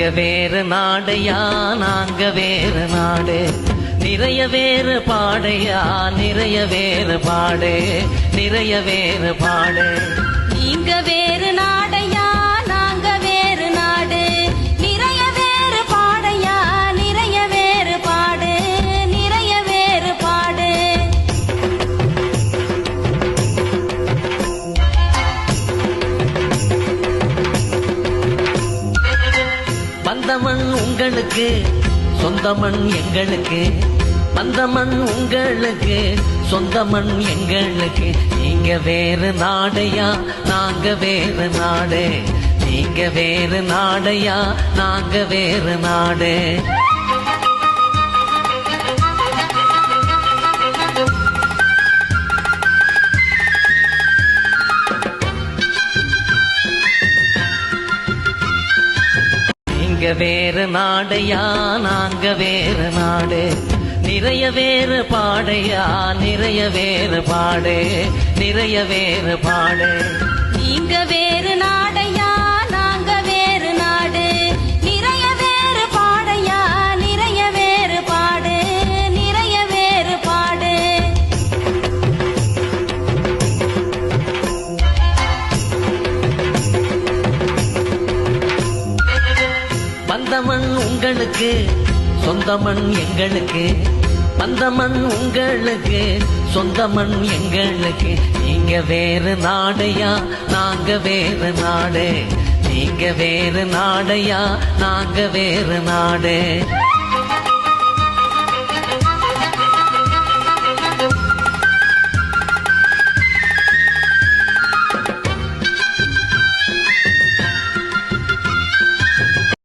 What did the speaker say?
நாங்க வேறு நாடையா? நாங்க வேறு நாடு. நிறைய வேறு பாடையா? நிறைய வேறு பாடு. நிறைய வேறு பாடு. பந்தமண் உங்களுக்கு சொந்த மண் எங்களுக்கு. பந்தமண் உங்களுக்கு சொந்த மண் எங்களுக்கு. நீங்க வேறு நாடையா? நாங்க வேறு நாடு. நீங்க வேறு நாடையா? நாங்க வேறு நாடு. நாங்க வேறு நாடையா? நாங்க வேறு நாடு. நிறைய வேறு பாடையா? நிறைய வேறு பாடு. நிறைய வேறு பாடு. நீங்க வேறு பந்தமண் உங்களுக்கு சொந்தமண் எங்களுக்கு. பந்தமண் உங்களுக்கு சொந்தமண் எங்களுக்கு. நீங்க வேறு நாடையா? நாங்க வேறு நாடு. நீங்க வேறு நாடையா? நாங்க வேறு நாடு.